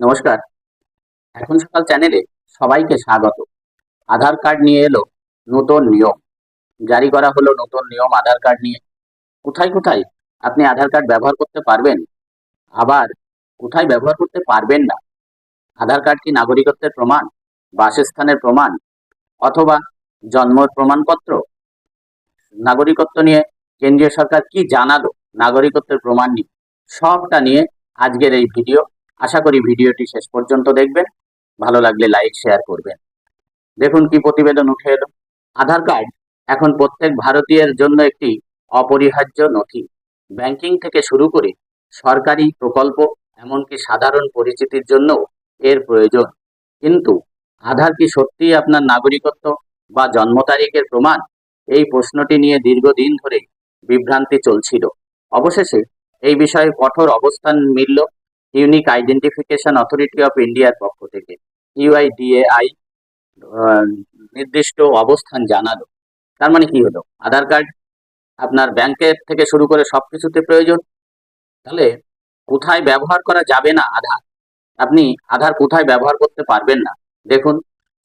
নমস্কার। এখন সকাল চ্যানেলে সবাইকে স্বাগত। আধার কার্ড নিয়ে এলো নতুন নিয়ম। জারি করা হলো নতুন নিয়ম আধার কার্ড নিয়ে। কোথায় কোথায় আপনি আধার কার্ড ব্যবহার করতে পারবেন? আবার কোথায় ব্যবহার করতে পারবেন না? আধার কার্ড কি নাগরিকত্বের প্রমাণ, বাসস্থানের প্রমাণ, অথবা জন্মের প্রমাণপত্র? নাগরিকত্ব নিয়ে কেন্দ্রীয় সরকার কি জানালো নাগরিকত্বের প্রমাণ নিয়ে? সবটা নিয়ে আজকের এই ভিডিও আশা করি ভিডিওটি শেষ পর্যন্ত দেখবেন। ভালো লাগলে লাইক, শেয়ার করবেন। দেখুন কি প্রতিবেদন উঠে এলো। আধার কার্ড, এখন প্রত্যেক ভারতীয়ের জন্য একটি অপরিহার্য নথি। ব্যাংকিং থেকে শুরু করে সরকারি প্রকল্প, এমনকি সাধারণ পরিচিতির জন্য এর প্রয়োজন। কিন্তু আধার কি সত্যিই আপনার নাগরিকত্ব বা জন্ম তারিখের প্রমাণ? এই প্রশ্নটি নিয়ে দীর্ঘদিন ধরে বিভ্রান্তি চলছিল। অবশেষে এই বিষয়ে কঠোর অবস্থান মিলল ইউনিক আইডেন্টিফিকেশন অথরিটি অফ ইন্ডিয়ার পক্ষ থেকে। ইউআইডিএআই নির্দিষ্ট অবস্থান জানালো। তার মানে কি হলো? আধার কার্ড আপনার ব্যাংকের থেকে শুরু করে সব কিছুতে প্রয়োজন। তাহলে কোথায় ব্যবহার করা যাবে না আধার? আপনি আধার কোথায় ব্যবহার করতে পারবেন না? দেখুন,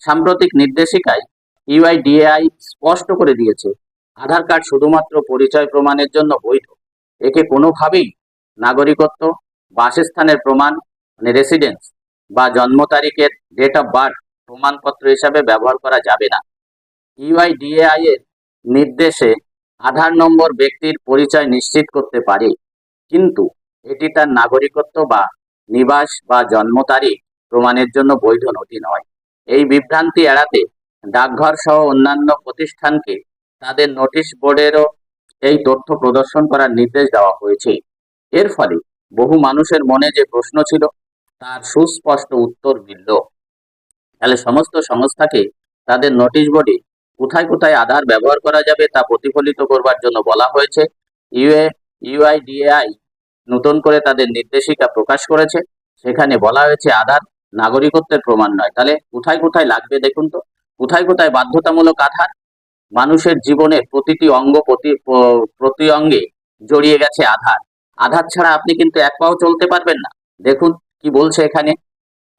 সাম্প্রতিক নির্দেশিকায় ইউআইডিএআই স্পষ্ট করে দিয়েছে, আধার কার্ড শুধুমাত্র পরিচয় প্রমাণের জন্য বৈধ। একে কোনোভাবেই নাগরিকত্ব বাসস্থানের প্রমাণ মানে রেসিডেন্স বা জন্ম তারিখের ডেট অফ বার্থ প্রমাণপত্র হিসাবে ব্যবহার করা যাবে না। ইউআইডিএআই এর নির্দেশে আধার নম্বর ব্যক্তির পরিচয় নিশ্চিত করতে পারে, কিন্তু এটি তার নাগরিকত্ব বা নিবাস বা জন্ম তারিখ প্রমাণের জন্য বৈধ নথি নয়। এই বিভ্রান্তি এড়াতে ডাকঘর সহ অন্যান্য প্রতিষ্ঠানকে তাদের নোটিশ বোর্ডেরও এই তথ্য প্রদর্শন করার নির্দেশ দেওয়া হয়েছে। এর ফলে বহু মানুষের মনে যে প্রশ্ন ছিল, তার সুস্পষ্ট উত্তর মিলল। তাহলে সমস্ত সংস্থাকে তাদের নোটিশ বোর্ডে কোথায় কোথায় আধার ব্যবহার করা যাবে তা প্রতিফলিত করবার জন্য বলা হয়েছে। ইউএ ইউআইডিএআই নতুন করে তাদের নির্দেশিকা প্রকাশ করেছে। সেখানে বলা হয়েছে আধার নাগরিকত্বের প্রমাণ নয়। তাহলে কোথায় কোথায় লাগবে দেখুন তো? কোথায় কোথায় বাধ্যতামূলক আধার? মানুষের জীবনের প্রতিটি অঙ্গ প্রতি প্রতি অঙ্গে জড়িয়ে গেছে আধার। আধার ছাড়া আপনি কিন্তু এক পাও চলতে পারবেন না। দেখুন কি বলছে এখানে।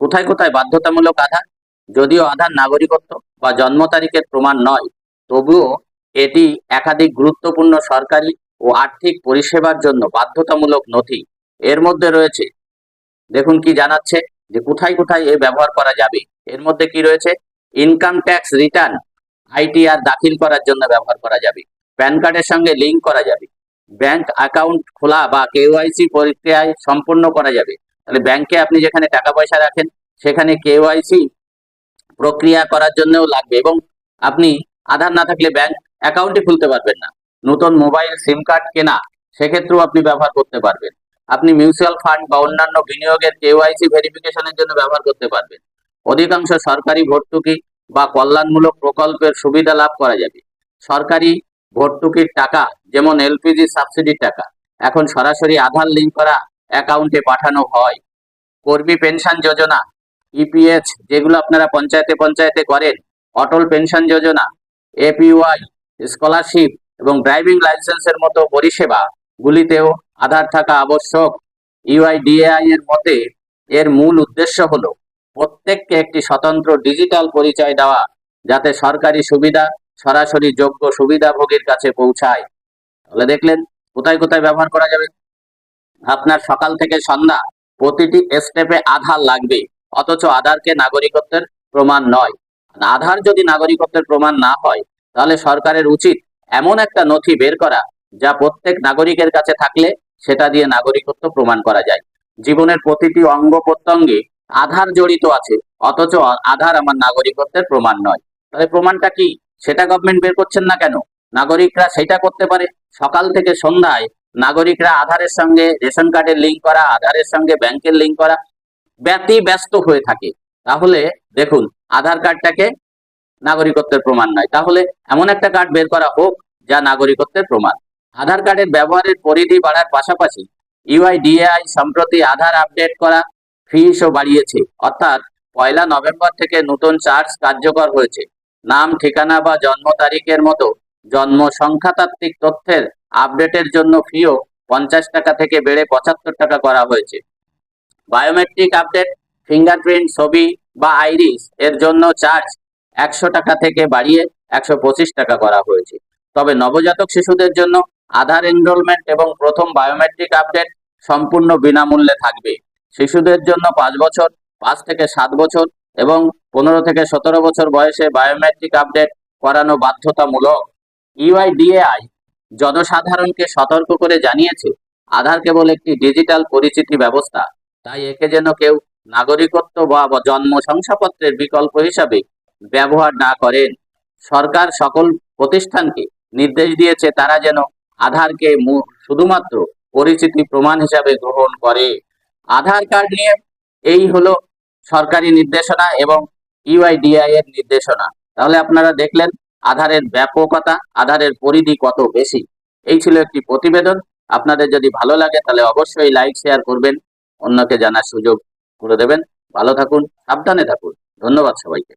কোথায় কোথায় বাধ্যতামূলক আধার যদিও আধার নাগরিকত্ব বা জন্ম তারিখের প্রমাণ নয়, তবুও এটি একাধিক গুরুত্বপূর্ণ সরকারি ও আর্থিক পরিষেবার জন্য বাধ্যতামূলক নথি। এর মধ্যে রয়েছে, দেখুন কি জানাচ্ছে যে কোথায় কোথায় এ ব্যবহার করা যাবে। এর মধ্যে কি রয়েছে? ইনকাম ট্যাক্স রিটার্ন আইটিআর দাখিল করার জন্য ব্যবহার করা যাবে। প্যান কার্ডের সঙ্গে লিঙ্ক করা যাবে। ব্যাংক অ্যাকাউন্ট খোলা বা কেওয়াইসি প্রক্রিয়ায় সম্পূর্ণ করা যাবে। তাহলে ব্যাংকে আপনি যেখানে টাকা পয়সা রাখেন, সেখানে কেওয়াইসি প্রক্রিয়া করার জন্যও লাগবে এবং আপনি আধার না থাকলে ব্যাংক অ্যাকাউন্টই খুলতে পারবেন না। নতুন মোবাইল, সিম কার্ড কেনা, সেক্ষেত্রেও আপনি ব্যবহার করতে পারবেন। আপনি মিউচুয়াল ফান্ড বা অন্যান্য বিনিয়োগের কেওয়াইসি ভেরিফিকেশনের জন্য ব্যবহার করতে পারবেন। অধিকাংশ সরকারি ভর্তুকি বা কল্যাণমূলক প্রকল্পের সুবিধা লাভ করা যাবে। সরকারি ভর্তুকির টাকা, যেমন এলপিজি সাবসিডির টাকা। এখন সরাসরি আধার লিঙ্ক করা অ্যাকাউন্টে পাঠানো হয়। কর্মী পেনশন যোজনা, ইপিএস, যেগুলো আপনারা পঞ্চায়েতে পঞ্চায়েতে করেন, Atal pension Yojana, APY, scholarship এবং ড্রাইভিং লাইসেন্সের মতো পরিষেবা গুলিতেও আধার থাকা আবশ্যক। ইউআইডিএআই এর মতে, এর মূল উদ্দেশ্য হলো প্রত্যেককে একটি স্বতন্ত্র ডিজিটাল পরিচয় দেওয়া, যাতে সরকারি সুবিধা সরাসরি যোগ্য সুবিধাভোগীর কাছে পৌঁছায়। তাহলে দেখলেন, কোথায় কোথায় ব্যবহার করা যাবে? আপনার সকাল থেকে সন্ধ্যা প্রতিটি স্টেপে আধার লাগবে, অথচ আধারকে নাগরিকত্বের প্রমাণ নয়। আধার যদি নাগরিকত্বের প্রমাণ না হয়, তাহলে সরকারের উচিত এমন একটা নথি বের করা, যা প্রত্যেক নাগরিকের কাছে থাকলে সেটা দিয়ে নাগরিকত্ব প্রমাণ করা যায়। জীবনের প্রতিটি অঙ্গ প্রত্যঙ্গে আধার জড়িত আছে, অথচ আধার আমার নাগরিকত্বের প্রমাণ নয়। তাহলে প্রমাণটা কি? সেটা গভর্নমেন্ট বের করছেন না কেন? নাগরিকরা সেটা করতে পারে। সকাল থেকে সন্ধ্যায় নাগরিকরা আধারের সঙ্গে রেশন কার্ডের লিঙ্ক করা, আধারের সঙ্গে ব্যাংকের লিঙ্ক করা ব্যতি ব্যস্ত হয়ে থাকে। তাহলে দেখুন, আধার কার্ডটাকে নাগরিকত্বের প্রমাণ নয়। তাহলে এমন একটা কার্ড বের করা হোক যা নাগরিকত্বের প্রমাণ। আধার কার্ডের ব্যবহারের পরিধি বাড়ার পাশাপাশি ইউআইডিএআই সম্প্রতি আধার আপডেট করা ফিসও বাড়িয়েছে। অর্থাৎ পয়লা নভেম্বর থেকে নতুন চার্জ কার্যকর হয়েছে। নাম, ঠিকানা বা জন্ম তারিখের মতো জন্ম সংখ্যাতাত্ত্বিক তথ্যের আপডেটের জন্য ফিও পঞ্চাশ টাকা থেকে বেড়ে পঁচাত্তর টাকা করা হয়েছে। বায়োমেট্রিক আপডেট, ফিঙ্গারপ্রিন্ট, ছবি বা আইরিস এর জন্য চার্জ একশো টাকা থেকে বাড়িয়ে একশো পঁচিশ টাকা করা হয়েছে। তবে নবজাতক শিশুদের জন্য আধার এনরোলমেন্ট এবং প্রথম বায়োমেট্রিক আপডেট সম্পূর্ণ বিনামূল্যে থাকবে। শিশুদের জন্য পাঁচ বছর, পাঁচ থেকে সাত বছর এবং পনেরো থেকে সতেরো বছর বয়সে বায়োমেট্রিক আপডেট করানো বাধ্যতামূলক ইউআইডিএআই জনসাধারণকে সতর্ক করে জানিয়েছে, আধার কেবল একটি ডিজিটাল পরিচিতি ব্যবস্থা, তাই একে যেন কেউ নাগরিকত্ব বা বা জন্ম শংসাপত্রের বিকল্প হিসাবে ব্যবহার না করেন। সরকার সকল প্রতিষ্ঠানকে নির্দেশ দিয়েছে, তারা যেন আধারকে শুধুমাত্র পরিচিতি প্রমাণ হিসাবে গ্রহণ করে। আধার কার্ড নিয়ে এই হলো সরকারি নির্দেশনা এবং ইউআইডিআই এর নির্দেশনা। তাহলে আপনারা দেখলেন, আধারের ব্যাপকতা, আধারের পরিধি কত বেশি। এই ছিল একটি প্রতিবেদন। আপনাদের যদি ভালো লাগে, তাহলে অবশ্যই লাইক, শেয়ার করবেন। অন্যকে জানার সুযোগ করে দেবেন। ভালো থাকুন, সাবধানে থাকুন। ধন্যবাদ সবাইকে।